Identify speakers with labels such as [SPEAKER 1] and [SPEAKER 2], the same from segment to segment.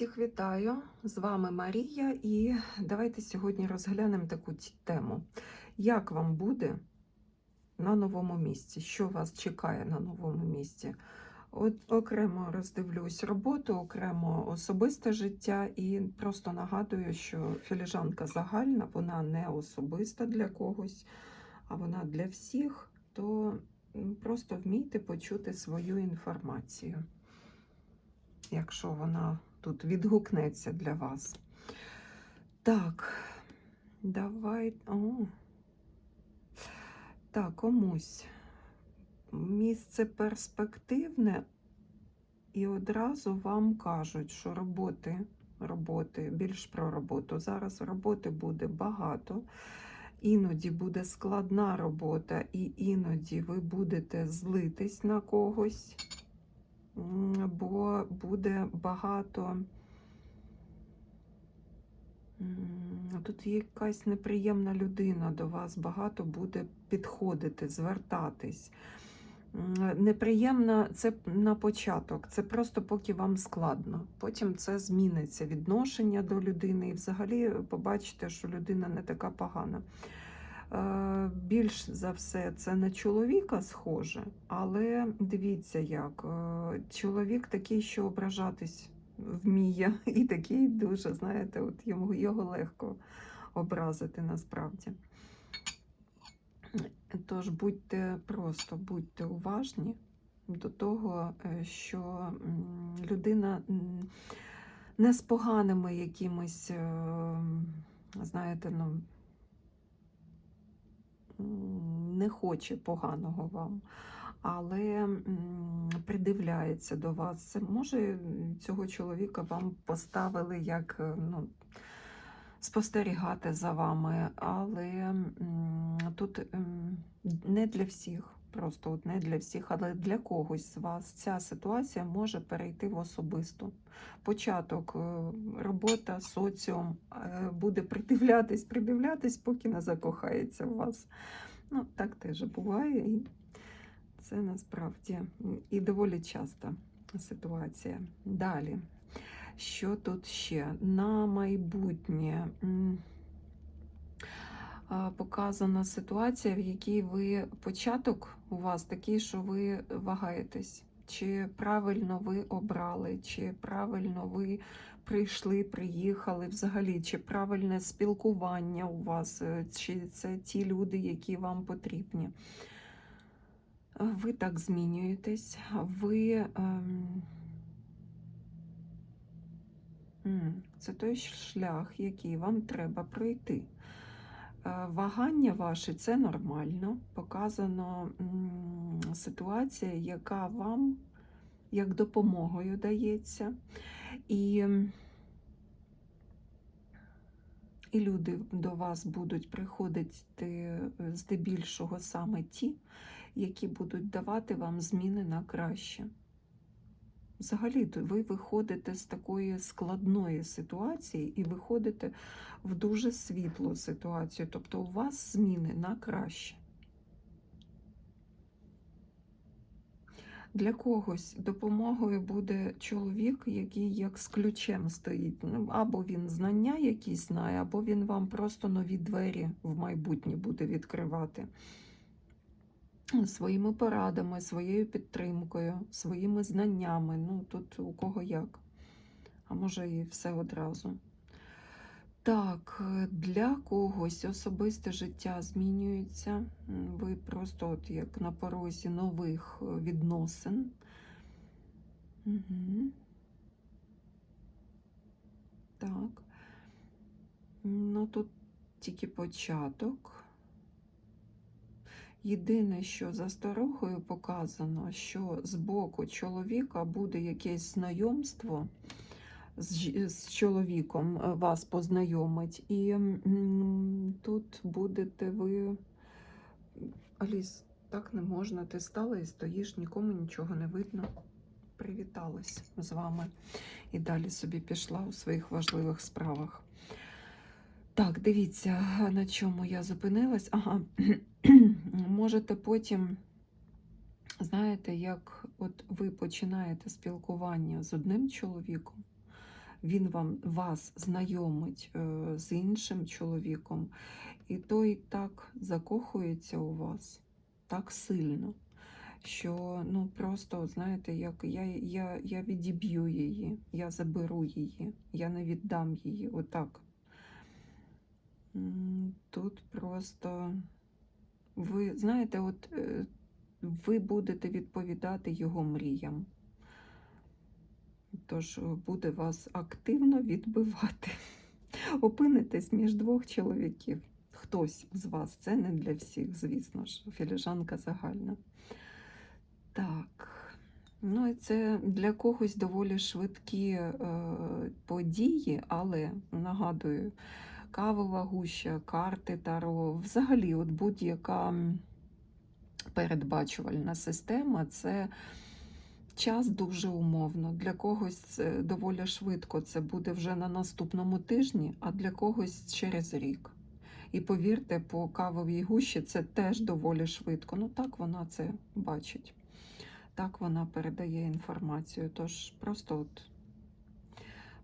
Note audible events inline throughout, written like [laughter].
[SPEAKER 1] Всіх вітаю! З вами Марія, і давайте сьогодні розглянемо таку тему. Як вам буде на новому місці? Що вас чекає на новому місці? От окремо роздивлюсь роботу, окремо особисте життя, і просто нагадую, що філіжанка загальна, вона не особиста для когось, а вона для всіх. То просто вмійте почути свою інформацію якщо вона тут відгукнеться для вас. Так, давай. О. Так, комусь. Місце перспективне, і одразу вам кажуть, що роботи, роботи, більш про роботу. Зараз роботи буде багато. Іноді буде складна робота, і іноді ви будете злитись на когось. Бо буде багато. Тут якась неприємна людина до вас, багато буде підходити, звертатись. М, Неприємно це на початок, це просто поки вам складно. Потім це зміниться відношення до людини, і взагалі побачите, що людина не така погана. Е, Більш за все, це на чоловіка схоже, але дивіться, як е, чоловік такий, що ображатись вміє, [laughs] і такий дуже, знаєте, от йому його легко образити насправді. Тож будьте просто будьте уважні до того, е, що людина не з поганими якимись, знаєте, ну не хоче поганого вам, але придивляється до вас. Може цього чоловіка вам поставили як е, ну, спостерігати за вами, але тут не для всіх. Просто не для всіх, але для когось з вас ця ситуація може перейти в особисту. Початок, е, робота, соціум е, буде придивлятись, придивлятись, поки не закохається в вас. Ну, так теж буває, і це насправді і доволі часта ситуація. Далі. Що тут ще? На майбутнє показана ситуація, в якій ви початок у вас такий, що ви вагаєтесь. Чи правильно ви обрали, чи правильно ви прийшли, приїхали взагалі, чи правильне спілкування у вас, е, чи це ті люди, які вам потрібні. Ви так змінюєтесь, ви. Ем... Це той шлях, який вам треба пройти. Е, Вагання ваші це нормально. Показано ситуація, яка вам як допомогою дається. І, і люди до вас будуть приходити е, здебільшого саме ті, які будуть давати вам зміни на краще. Взагалі, то ви виходите з такої складної ситуації і виходите в дуже світлу ситуацію. Тобто у вас зміни на краще. Для когось допомогою буде чоловік, який як з ключем стоїть. Ну, або він знання якісь знає, або він вам просто нові двері в майбутнє буде відкривати своїми порадами, своєю підтримкою, своїми знаннями. Ну, тут у кого як. А може і все одразу. Так, для когось особисте життя змінюється. Ви просто от як на порозі нових е, відносин. Угу. Так. Ну, тут тільки початок. Єдине, що за старохою показано, що з боку чоловіка буде якесь знайомство з, з чоловіком е, вас познайомить, і тут будете ви. Аліс, так не можна. Ти стала і стоїш, нікому нічого не видно. Привіталась з вами і далі собі пішла у своїх важливих справах. Так, дивіться, на чому я зупинилась. Ага, [clears throat] можете потім, знаєте, як от ви починаєте спілкування з одним чоловіком, він вам вас знайомить е, з іншим чоловіком, і той так закохується у вас так сильно, що ну просто, знаєте, як я, я, я відіб'ю її, я заберу її, я не віддам її. Отак. Тут просто ви знаєте, от е, ви будете відповідати його мріям. Тож е, буде вас активно відбивати. [laughs] Опинитесь між двох чоловіків. Хтось з вас, це не для всіх, звісно ж, філіжанка загальна. Так. Ну, і це для когось доволі швидкі е, події, але нагадую, кавова гуща, карти Таро, взагалі, от будь-яка передбачувальна система це час дуже умовно. Для когось доволі швидко це буде вже на наступному тижні, а для когось через рік. І повірте, по кавовій гущі це теж доволі швидко. Ну так вона це бачить. Так вона передає інформацію. Тож просто от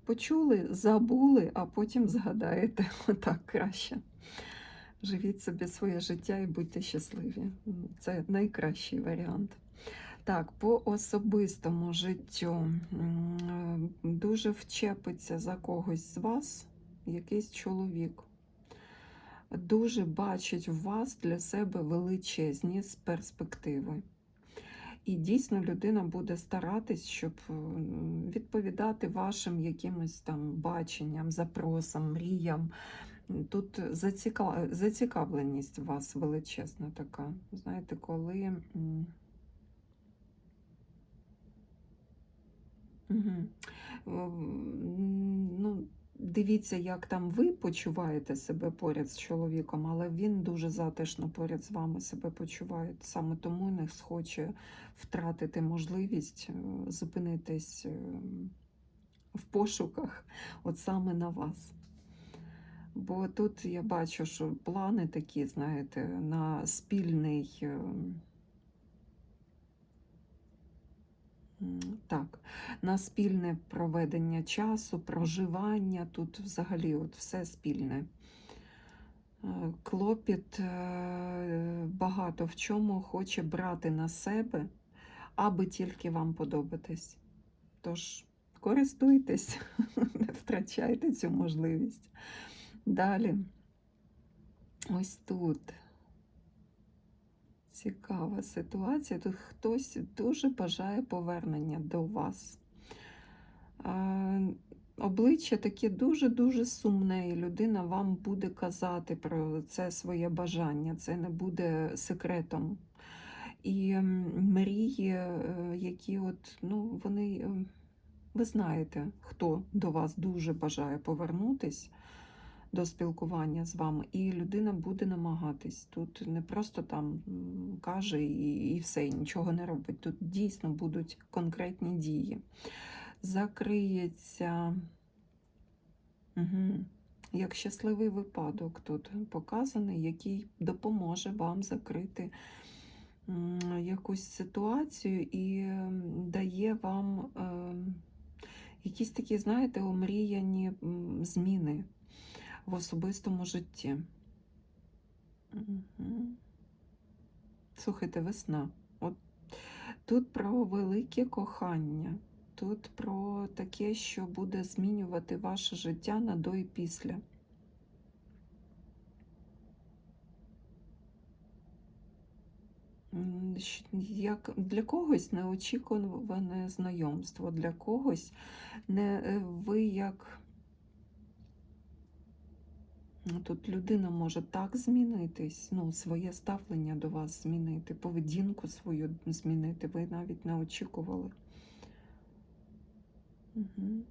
[SPEAKER 1] почули, забули, а потім згадаєте. [laughs] Отак краще. Живіть собі своє життя і будьте щасливі. Це найкращий варіант. Так, по особистому життю дуже вчепиться за когось з вас якийсь чоловік. Дуже бачить в вас для себе величезні перспективи. І дійсно людина буде старатись, щоб відповідати вашим якимось там баченням, запросам, мріям. Тут заціка- зацікавленість у вас величезна така. Знаєте, коли. М, Ну, дивіться, як там ви почуваєте себе поряд з чоловіком, але він дуже затишно поряд з вами себе почуває. Саме тому не схоче втратити можливість е, зупинитись е, в пошуках от саме на вас. Бо тут я бачу, що плани такі, знаєте, на спільний. е, М, Так, на спільне проведення часу, проживання, тут взагалі от все спільне. Е, Клопіт е, багато в чому хоче брати на себе, аби тільки вам подобатись. Тож користуйтесь, не [laughs] втрачайте цю можливість. Далі, ось тут. Цікава ситуація. Тут хтось дуже бажає повернення до вас. Обличчя таке дуже-дуже сумне, і людина вам буде казати про це своє бажання, це не буде секретом. І мрії, е, які от, ну, вони, е, ви знаєте, хто до вас дуже бажає повернутись до спілкування з вами, і людина буде намагатись. Тут не просто там каже і, і все, і нічого не робить. Тут дійсно будуть конкретні дії. Закриється. Угу. Як щасливий випадок тут показаний, який допоможе вам закрити якусь ситуацію і дає вам е, якісь такі, знаєте, омріяні зміни в особистому житті. Мгм. Слухайте, весна. От тут про велике кохання, тут про таке, що буде змінювати ваше життя на до і після. Як для когось неочікуване знайомство, для когось не ви як Тут людина може так змінитись, ну, своє ставлення до вас змінити, поведінку свою змінити. Ви навіть не очікували. Угу.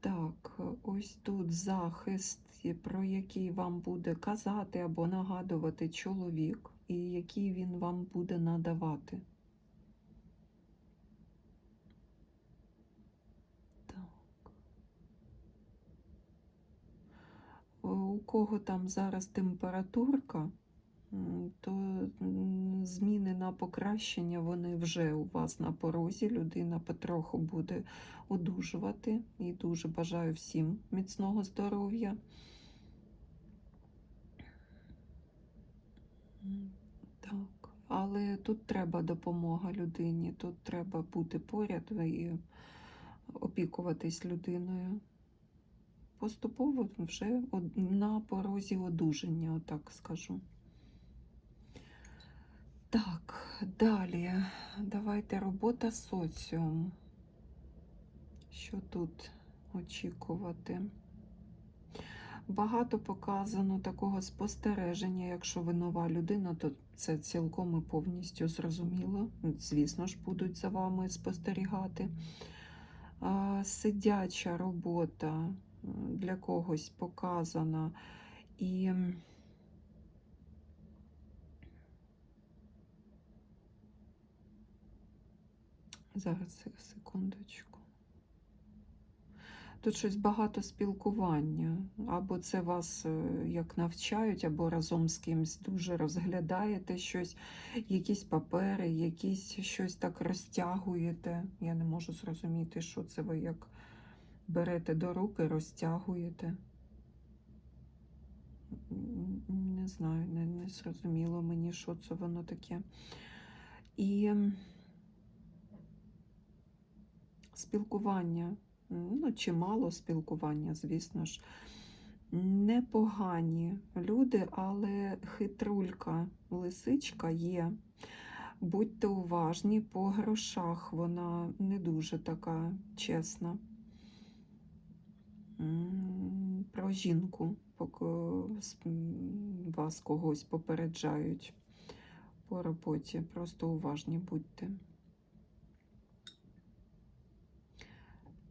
[SPEAKER 1] Так, ось тут захист, про який вам буде казати або нагадувати чоловік, і який він вам буде надавати. У кого там зараз температурка, то зміни на покращення вони вже у вас на порозі. Людина потроху буде одужувати. І дуже бажаю всім міцного здоров'я. Так, але тут треба допомога людині, тут треба бути поряд і опікуватись людиною. Поступово вже на порозі одужання, отак скажу. Так, далі. Давайте робота соціум. Що тут очікувати? Багато показано такого спостереження. Якщо ви нова людина, то це цілком і повністю зрозуміло. Звісно ж, будуть за вами спостерігати. Сидяча робота для когось показана. І зараз секундочку. Тут щось багато спілкування. Або це вас е, як навчають, або разом з кимсь дуже розглядаєте щось, якісь папери, якісь щось так розтягуєте. Я не можу зрозуміти, що це ви як берете до руки, розтягуєте. Не знаю, не, не зрозуміло мені, що це воно таке. І спілкування, ну, чимало спілкування, звісно ж. Непогані люди, але хитрулька, лисичка є. Будьте уважні, по грошах вона не дуже така чесна. Про жінку вас когось попереджають по роботі. Просто уважні будьте.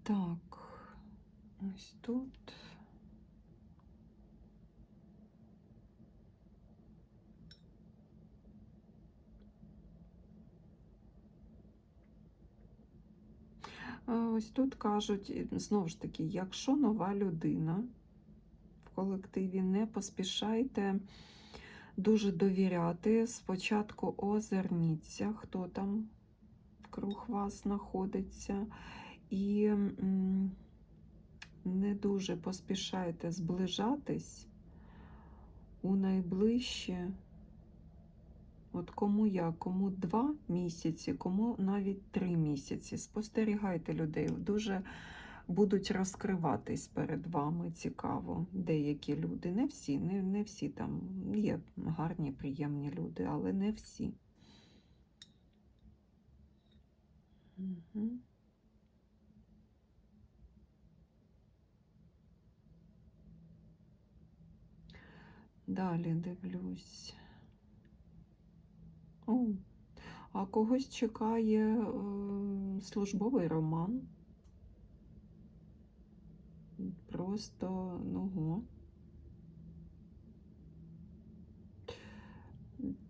[SPEAKER 1] Так, ось тут. А Ось тут кажуть, знову ж таки, якщо нова людина в колективі, не поспішайте дуже довіряти. Спочатку озирніться, хто там круг вас знаходиться, і не дуже поспішайте зближатись у найближче. От кому як, кому два місяці, кому навіть три місяці. Спостерігайте людей, дуже будуть розкриватись перед вами цікаво. Деякі люди, не всі, не, не всі там є гарні, приємні люди, але не всі. Угу. Далі дивлюсь. О, а когось чекає е, службовий роман. Просто ну.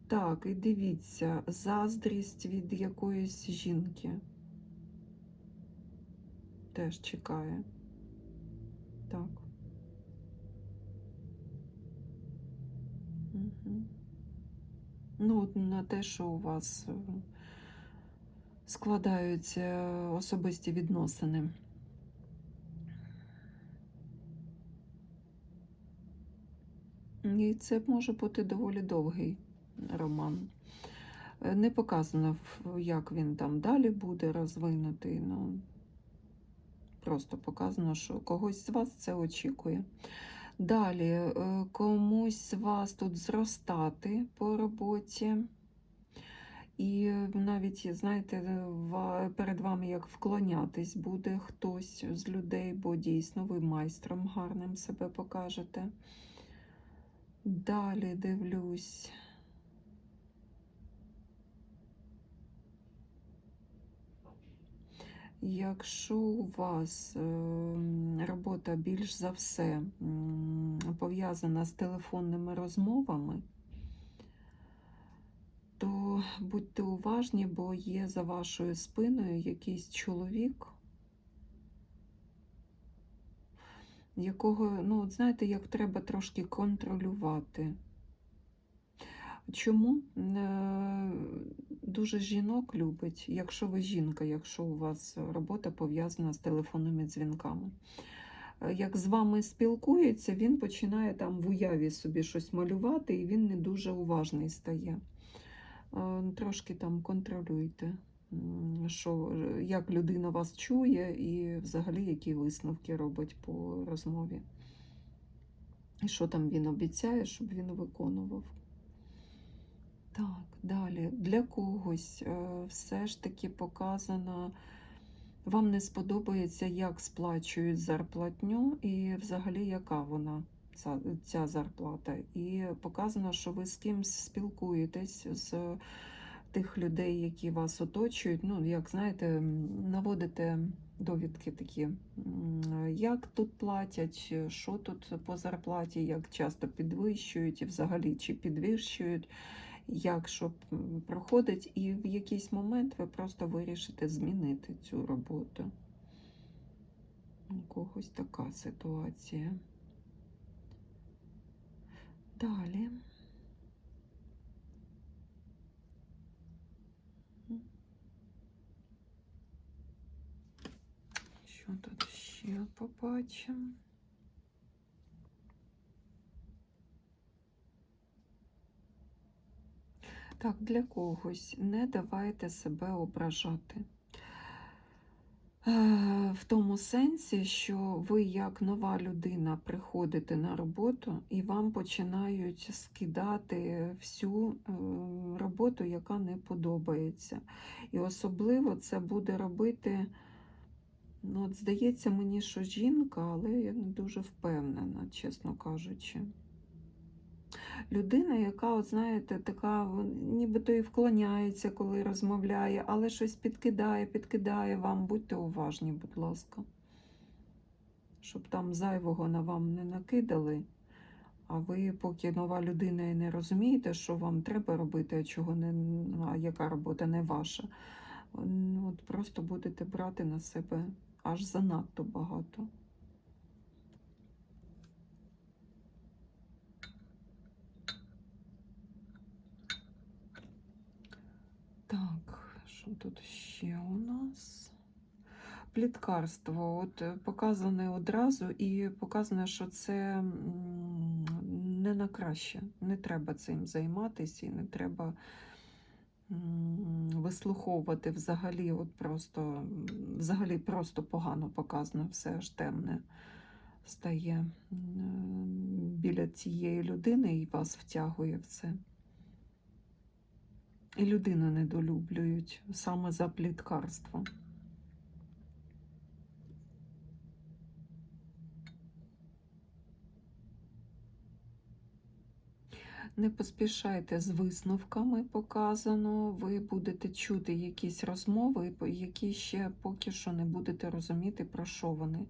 [SPEAKER 1] Так, і дивіться, заздрість від якоїсь жінки. Теж чекає. Так. Ну, на те, що у вас е, складаються особисті відносини. І це може бути доволі довгий роман. Е, Не показано, як він там далі буде розвинутий. Ну, просто показано, що когось з вас це очікує. Далі, е, комусь з вас тут зростати по роботі. І навіть, знаєте, перед вами як вклонятись буде хтось з людей, бо дійсно ви майстром гарним себе покажете. Далі дивлюсь. Якщо у вас ем, робота більш за все пов'язана з телефонними розмовами, то будьте уважні, бо є за вашою спиною якийсь чоловік, якого, ну, от знаєте, як треба трошки контролювати. Чому? Е, Дуже жінок любить, якщо ви жінка, якщо у вас робота пов'язана з телефонними дзвінками. Е, Як з вами спілкується, він починає там в уяві собі щось малювати, і він не дуже уважний стає. Е, Трошки там контролюйте, що, як людина вас чує, і взагалі які висновки робить по розмові. І що там він обіцяє, щоб він виконував. Так, далі. Для когось е, все ж таки показано, вам не сподобається, як сплачують зарплатню, і взагалі яка вона, ця, ця зарплата. І показано, що ви з кимсь спілкуєтесь з тих людей, які вас оточують. Ну, як знаєте, наводите довідки такі, як тут платять, що тут по зарплаті, як часто підвищують, і взагалі чи підвищують як що проходить, і в якийсь момент ви просто вирішите змінити цю роботу. У когось така ситуація. Далі. Що тут ще побачимо? Так, для когось не давайте себе ображати. Е, В тому сенсі, що ви, як нова людина, приходите на роботу і вам починають скидати всю е, роботу, яка не подобається. І особливо це буде робити, ну, от здається мені, що жінка, але я не дуже впевнена, чесно кажучи людина, яка, от знаєте, така нібито і вклоняється, коли розмовляє, але щось підкидає, підкидає вам. Будьте уважні, будь ласка. Щоб там зайвого на вам не накидали. А ви, поки нова людина і не розумієте, що вам треба робити, а чого не, а яка робота не ваша. От просто будете брати на себе аж занадто багато. Так, що тут ще у нас? Пліткарство. От е, показане одразу і показане, що це не на краще. Не треба цим займатися і не треба вислуховувати взагалі, от просто, взагалі просто погано показано, все аж темне стає біля цієї людини і вас втягує в це. І людину недолюблюють саме за пліткарство. Не поспішайте з висновками, показано. Ви будете чути якісь розмови, які ще поки що не будете розуміти, про що вони.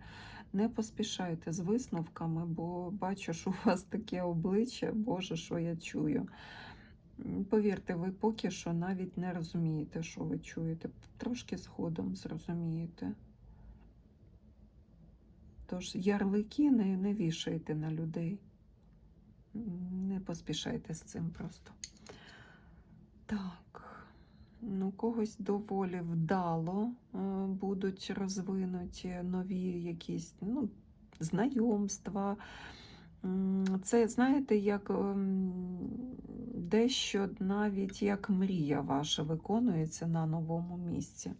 [SPEAKER 1] Не поспішайте з висновками, бо бачу, що у вас таке обличчя, Боже, що я чую. Повірте, ви поки що навіть не розумієте, що ви чуєте. Трошки згодом зрозумієте. Тож ярлики не, не вішайте на людей. Не поспішайте з цим просто. Так. Ну, когось доволі вдало е, будуть розвинуті нові якісь ну, знайомства. Це, знаєте, як ем, дещо навіть як мрія ваша виконується на новому місці.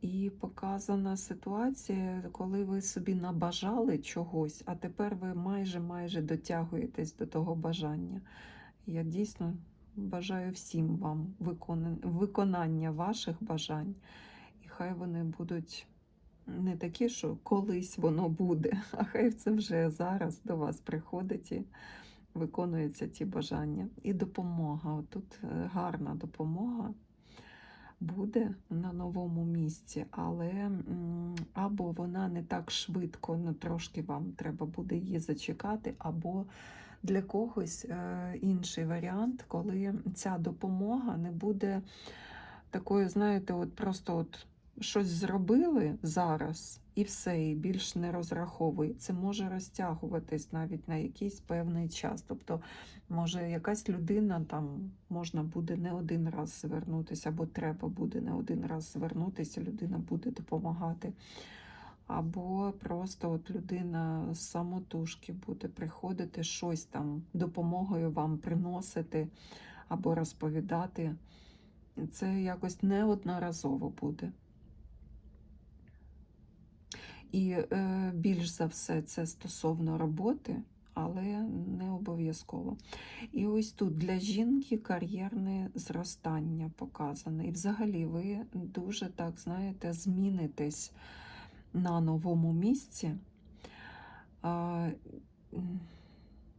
[SPEAKER 1] І показана ситуація, коли ви собі набажали чогось, а тепер ви майже майже дотягуєтесь до того бажання. Я дійсно бажаю всім вам виконання ваших бажань, і хай вони будуть не такі, що колись воно буде, а хай це вже зараз до вас приходить і виконуються ті бажання. І допомога. Тут гарна допомога буде на новому місці, але або вона не так швидко, ну трошки вам треба буде її зачекати, або для когось е, інший варіант, коли ця допомога не буде такою, знаєте, от просто от щось зробили зараз і все, і більш не розраховує. Це може розтягуватись навіть на якийсь певний час. Тобто, може, якась людина там можна буде не один раз звернутися, або треба буде не один раз звернутися, людина буде допомагати. Або просто от людина з самотужки буде приходити, щось там допомогою вам приносити або розповідати. Це якось неодноразово буде. І е, більш за все це стосовно роботи, але не обов'язково. І ось тут для жінки кар'єрне зростання показане. І взагалі ви дуже так, знаєте, змінитесь на новому місці. А,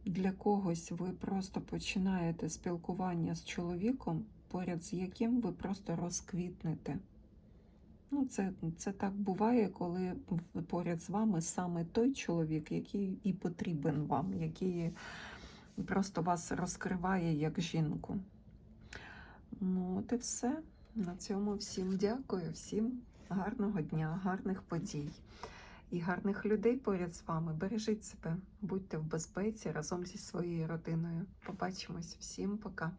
[SPEAKER 1] Для когось ви просто починаєте спілкування з чоловіком, поряд з яким ви просто розквітнете. Ну, це, це так буває, коли поряд з вами саме той чоловік, який і потрібен вам, який просто вас розкриває як жінку. Ну, от і все. На цьому всім дякую, всім гарного дня, гарних подій і гарних людей поряд з вами. Бережіть себе, будьте в безпеці разом зі своєю родиною. Побачимось. Всім пока.